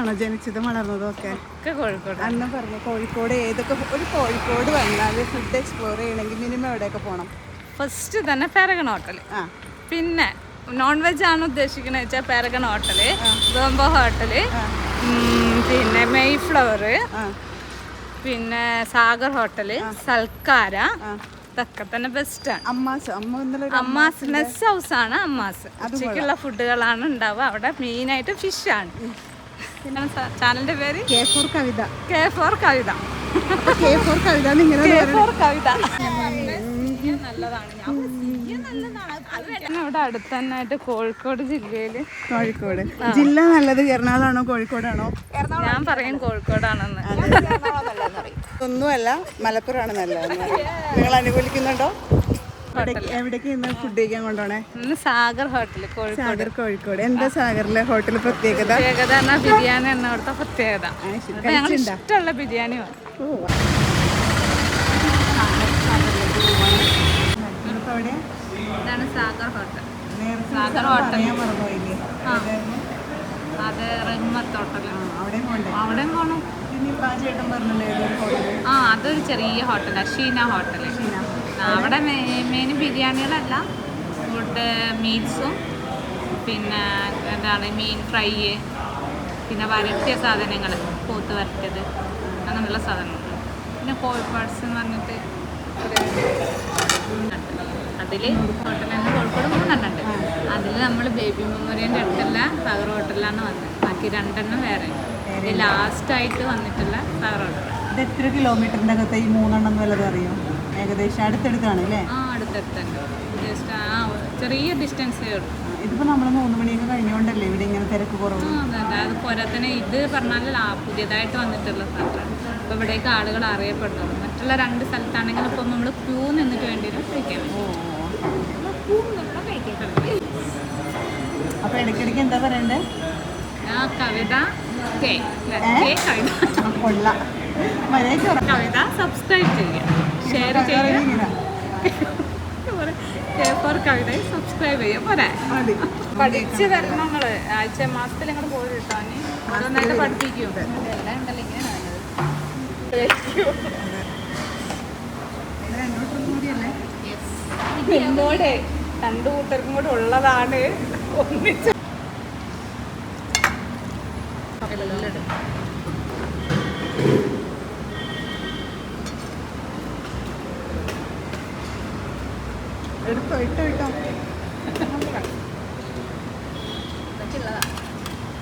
ആണോ ജനിച്ചത്? വളർന്നതും ഒക്കെ ഒക്കെ കോഴിക്കോട്. അന്ന് പറഞ്ഞു കോഴിക്കോട് ഏതൊക്കെ ഒരു കോഴിക്കോട് വന്നാൽ ഫുഡ് എക്സ്പ്ലോർ ചെയ്യണമെങ്കിൽ മിനിമം എവിടെയൊക്കെ പോകണം ഫസ്റ്റ് തന്നെ പാരഗൺ ഹോട്ടൽ ആ. പിന്നെ നോൺ വെജ് ആണ് ഉദ്ദേശിക്കുന്നത് വെച്ചാൽ പാരഗൺ ഹോട്ടൽ ബോംബോ ഹോട്ടൽ പിന്നെ മെയ് ഫ്ലവർ പിന്നെ സാഗർ ഹോട്ടൽ സൽക്കാര. ഇതൊക്കെ തന്നെ ബെസ്റ്റാണ് അമ്മാസ് അമ്മ ഇന്നലെ അമ്മാസ് നെസ് ഹൗസ് ആണ് അമ്മാസ്. ഉച്ചയ്ക്കുള്ള ഫുഡുകളാണ് ഉണ്ടാവുക. അവിടെ മെയിനായിട്ട് ഫിഷാണ് പിന്നെ ചാനലിന്റെ പേര്? K for Kavitha. K for Kavitha. K for Kavitha എന്നിങ്ങനെ കെ ഫോർ കവിത. നല്ലതാണ്. ഇവിടെ അടുത്ത് തന്നെയായിട്ട് കോഴിക്കോട് ജില്ലയിൽ. കോഴിക്കോട്. ജില്ല നല്ലത് എറണാകുളമാണോ കോഴിക്കോടാണോ? ഞാൻ പറയും കോഴിക്കോടാണെന്ന്. ഒന്നുമല്ല മലപ്പുറമാണ് നല്ലതെന്ന് പറയും. നിങ്ങൾ അനുകൂലിക്കുന്നുണ്ടോ എവിടേക്ക്- എവിടേക്ക് ഇന്ന് ഫുഡ് കഴിക്കാൻ കൊണ്ടോണേ ഇന്ന് സാഗർ ഹോട്ടൽ കോഴിക്കോട്. സാഗർ കോഴിക്കോട്. എന്താ സാഗറിലെ ഹോട്ടൽ പ്രത്യേകത? പ്രത്യേകത ബിരിയാണി എന്ന അവിടുത്തെ പ്രത്യേകത. ഞങ്ങൾ ഇഷ്ടമുള്ള ബിരിയാണി? ഇതാണ് സാഗർ ഹോട്ടൽ. സാഗർ ഹോട്ടൽ. അത് ആ അതൊരു ചെറിയ ഹോട്ടലാണ് ഷീന ഹോട്ടൽ ഷീന. അവിടെ മെയിൻ ബിരിയാണികളല്ല. ഫുഡ് മീൽസും പിന്നെ എന്താണ് മീൻ ഫ്രൈ പിന്നെ വരട്ടിയ സാധനങ്ങൾ പോത്ത് വരട്ടിയത് അങ്ങനെയുള്ള സാധനങ്ങൾ പിന്നെ കോഴിപ്പാട്സ് എന്ന് പറഞ്ഞിട്ട് അതിൽ ഹോട്ടലിൽ നിന്ന് കോഴിക്കോട് മൂന്നെണ്ണുണ്ട്. അതിൽ നമ്മൾ ബേബി മെമ്മോറിയന്റെ അടുത്തുള്ള സാഗർ ഹോട്ടലിലാണ് വന്നത്. ബാക്കി രണ്ടെണ്ണം വേറെ. ലാസ്റ്റ് ലാസ്റ്റായിട്ട് വന്നിട്ടുള്ള സാഗർ ഹോട്ടൽ ഇത് എത്ര കിലോമീറ്ററിന്റെ അകത്ത് ഈ മൂന്നെണ്ണം വല്ലതും അറിയോ? ഏകദേശം അടുത്തടുത്താണ് അല്ലേ? ആ അടുത്തടുത്തുണ്ട് ജസ്റ്റ് ആ ചെറിയ ഡിസ്റ്റൻസേ ഉള്ളൂ. ഇതിപ്പോ നമ്മൾ മൂന്ന് മണിയൊക്കെ കഴിഞ്ഞുകൊണ്ടല്ലേ ഇവിടെ ഇങ്ങനെ തിരക്ക് കുറവ്? അതുപോലെ അതെ, പോരാ തന്നെ ഇത് പറഞ്ഞാൽ പുതിയതായിട്ട് വന്നിട്ടുള്ള സ്ഥലമാണ് അപ്പോൾ ഇവിടേക്ക് ആളുകൾ അറിയപ്പെടുന്നത് മറ്റുള്ള രണ്ട് സ്ഥലത്താണെങ്കിൽ ഇപ്പോൾ നമ്മൾ ക്യൂ നിന്നിട്ട് വേണ്ടി. വരും കഴിക്കാൻ. അപ്പൊ ഇടയ്ക്കിടയ്ക്ക് എന്താ പറയണ്ടേ? ആ കവിത കെ കവിത. കൊള്ളാം. കവിത സബ്സ്ക്രൈബ് ചെയ്യുക. ഷെയർ ചെയ്യുക ഫോർ കവിത സബ്സ്ക്രൈബ് ചെയ്യുക പോരാ. പഠിച്ച് വരണം നിങ്ങൾ. ആഴ്ച മാസത്തിൽ നിങ്ങൾ പോയി കിട്ടാൻ ഓരോന്നായിട്ട് പഠിപ്പിക്കും. എല്ലാം ഉണ്ടല്ലോ ഇങ്ങനെ എന്നോട് രണ്ടു കൂട്ടർക്കും കൂടെ ഉള്ളതാണ്. ഒന്നിച്ച്. എടുത്തോ ഇട്ടോ ഇട്ടോ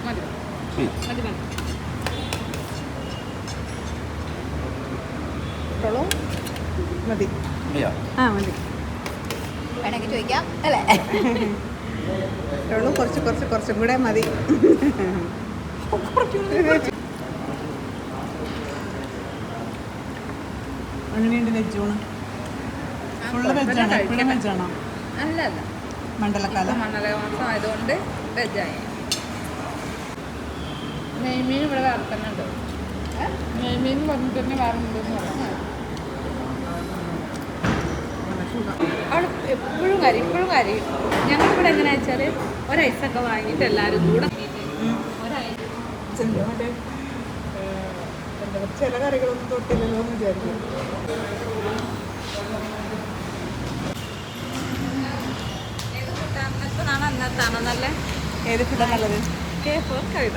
മതി മതി. മതി ഇട്ടോളൂ മതി. ആ മതി. വേണമെങ്കിൽ ചോദിക്കാം അല്ലേ? ഇട്ടോളൂ കുറച്ച് കുറച്ച് കുറച്ചും കൂടെ മതി. അങ്ങനെയുണ്ട് വെജൂണ് ഫുള്ള് വെജാണ് എപ്പോഴും വെജാണോ അല്ല അല്ല. മണ്ഡലക്കാലം. മണ്ണല മാസം ആയതുകൊണ്ട് വെജായി നെയ്മീൻ ഇവിടെ വേറെ തന്നെ ഉണ്ട്. നെയ്മീൻ പറഞ്ഞിട്ട് തന്നെ വേറെ ഉണ്ടെന്ന് പറഞ്ഞു. അവിടെ എപ്പോഴും കരി ഇപ്പോഴും കരി ഞങ്ങളിവിടെ എങ്ങനെയാ വെച്ചാൽ ഒരൈസൊക്കെ വാങ്ങിയിട്ട് എല്ലാവരും കൂടെ ചില കറികളൊന്നും തൊട്ടില്ലല്ലോ എന്ന് വിചാരിക്കും ഏത് അന്നത്താണോ നല്ല? ഏത് ഫുഡാണ് നല്ലത്? K for Kavitha